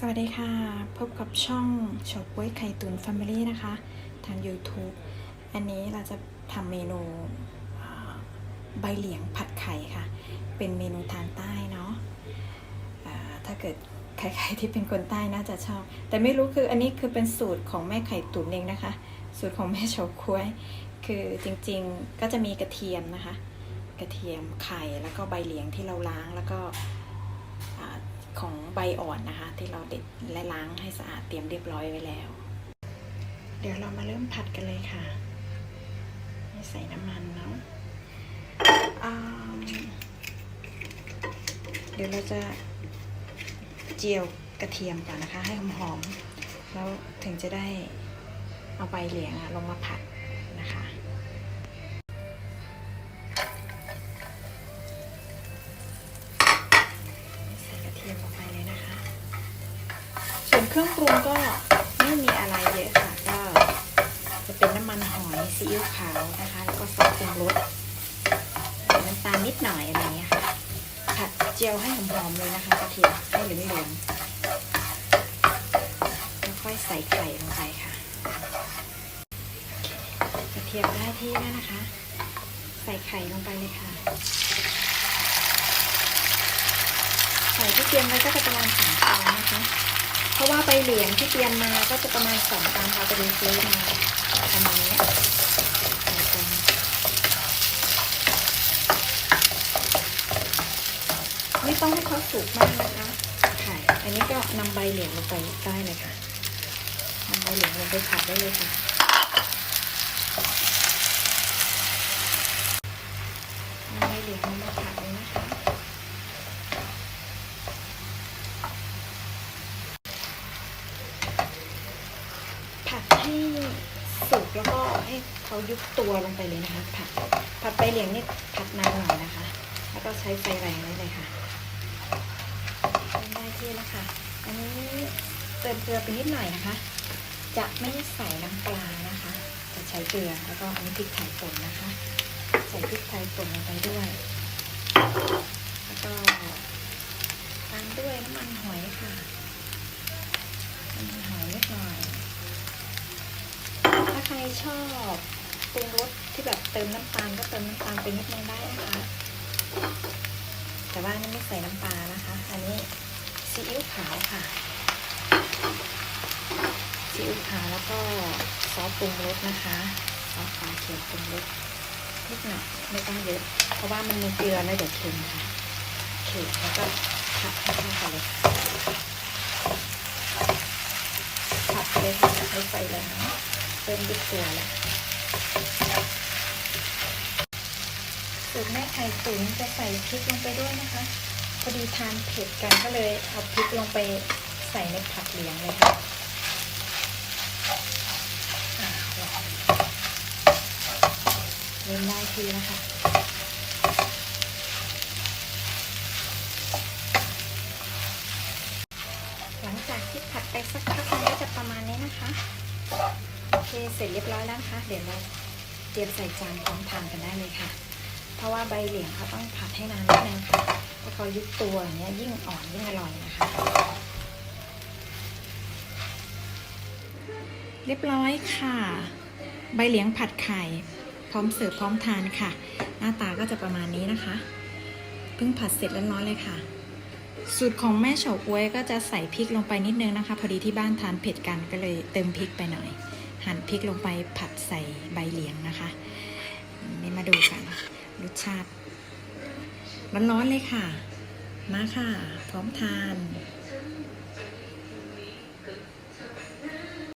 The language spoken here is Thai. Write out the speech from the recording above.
สวัสดีค่ะ พบกับช่องเฉาก๊วยไข่ตุ๋นแฟมิลี่นะคะ ทาง YouTube อันนี้เราจะทำเมนูใบเหลียงผัดไข่ค่ะ เป็นเมนูทางใต้เนาะถ้าเกิดใครๆที่เป็นคนใต้น่าจะชอบ แต่ไม่รู้คืออันนี้คือเป็นสูตรของแม่ไข่ตุ๋นเองนะคะ สูตรของแม่เฉาก๊วย คือจริงๆก็จะมีกระเทียมนะคะ กระเทียมไข่แล้วก็ใบเหลียงที่เราล้างแล้วก็ ของใบอ่อนนะคะ ที่เราเด็ดและล้างให้สะอาดเตรียมเรียบร้อยไว้แล้ว เดี๋ยวเรามาเริ่มผัดกันเลยค่ะใใส่น้ำมันเนาะเดี๋ยวเราจะเจียวกระเทียมก่อนนะคะ ให้หอมๆแล้วถึงจะได้เอาใบเหลียงลงมาผัดนะคะ ส่วนเครื่องปรุงก็ไม่มีอะไรเยอะค่ะ ก็จะเป็นน้ำมันหอยซีอิ๊วขาวนะคะ แล้วก็ซอสปรุงรสน้ำตาลนิดหน่อยอะไรเงี้ยค่ะ ผัดเจียวให้หอมๆเลยนะคะกระเทียมให้เหลืองๆแล้วค่อยใส่ไข่ลงไปค่ะ กระเทียมได้ที่แล้วนะคะ ใส่ไข่ลงไปเลยค่ะไข่ที่เตรียมไว้ก็จะประมาณสามฟองนะคะ เพราะว่าใบเหลียงที่เตรียมมาก็จะประมาณสองกรัมเราไปดูซื้อมาประมาณนี้สองกรัมไม่ต้องให้เขาสุกมากนะคะไข่อันนี้ก็นำใบเหลียงลงไปได้เลยค่ะนำใบเหลียงลงไปผัดได้เลยค่ะใบเหลียงลงมาผัดเลยนะคะ ผัดให้สุกแล้วก็ให้เขายุบตัวลงไปเลยนะคะ ผัดผัดใบเหลียงนี่ผัดนานหน่อยนะคะ แล้วก็ใช้ไฟแรงได้เลยค่ะได้ที่แล้วค่ะ อันนี้เติมเกลือไปนิดหน่อยนะคะ จะไม่ใส่น้ำปลานะคะ จะใช้เกลือแล้วก็อันนี้พริกไทยป่นนะคะ ใส่พริกไทยป่นลงไปด้วย แล้วก็ตามด้วยน้ำมันหอยค่ะน้ำมันหอยนิดหน่อย ใครชอบปรุงรสที่แบบเติมน้ำตาลก็เติมน้ำตาลไปนิดนึงได้นะคะแต่ว่านี่ไม่ใส่น้ำปลานะคะ อันนี้ซีอิ๊วขาวค่ะซีอิ๊วขาวแล้วก็ซอสปรุงรสนะคะซอสปลาเขียวปรุงรสนิดหน่อยไม่ต้องเยอะ เพราะว่ามันมีเกลือแล้วเดี๋ยวเค็มค่ะโอเคแล้วก็ผัดให้เข้ากันเลยผัดเลยค่ะใช้ไฟแรงนะ เริ่มยุบตัวแล้วสูตรแม่ไข่ตุ๋นจะใส่พริกลงไปด้วยนะคะพอดีทานเผ็ดกันก็เลยเอาพริกลงไปใส่ในผัดเหลียงเลยค่ะเริ่มได้ทีแล้วค่ะหลังจากที่ผัดไปสักพักมันก็จะประมาณนี้นะคะ เคเสร็จเรียบร้อยแล้วนะคะเดี๋ยวเราเตรียมใส่จานพร้อมทานกันได้เลยค่ะ เพราะว่าใบเหลียงเขาต้องผัดให้นานนิดนึงค่ะถ้าเขายุบตัวอย่างเงี้ยยิ่งอ่อนยิ่งอร่อยนะคะ เรียบร้อยค่ะ ใบเหลียงผัดไข่ พร้อมเสิร์ฟพร้อมทานค่ะ หน้าตาก็จะประมาณนี้นะคะเพิ่งผัดเสร็จแล้วร้อนเลยค่ะสูตรของแม่เฉาก๊วยก็จะใส่พริกลงไปนิดนึงนะคะ พอดีที่บ้านทานเผ็ดกันก็เลยเติมพริกไปหน่อย หั่นพริกลงไปผัดใส่ใบเหลียงนะคะนี่มาดูกันรสชาติร้อนๆเลยค่ะ มาค่ะ พร้อมทาน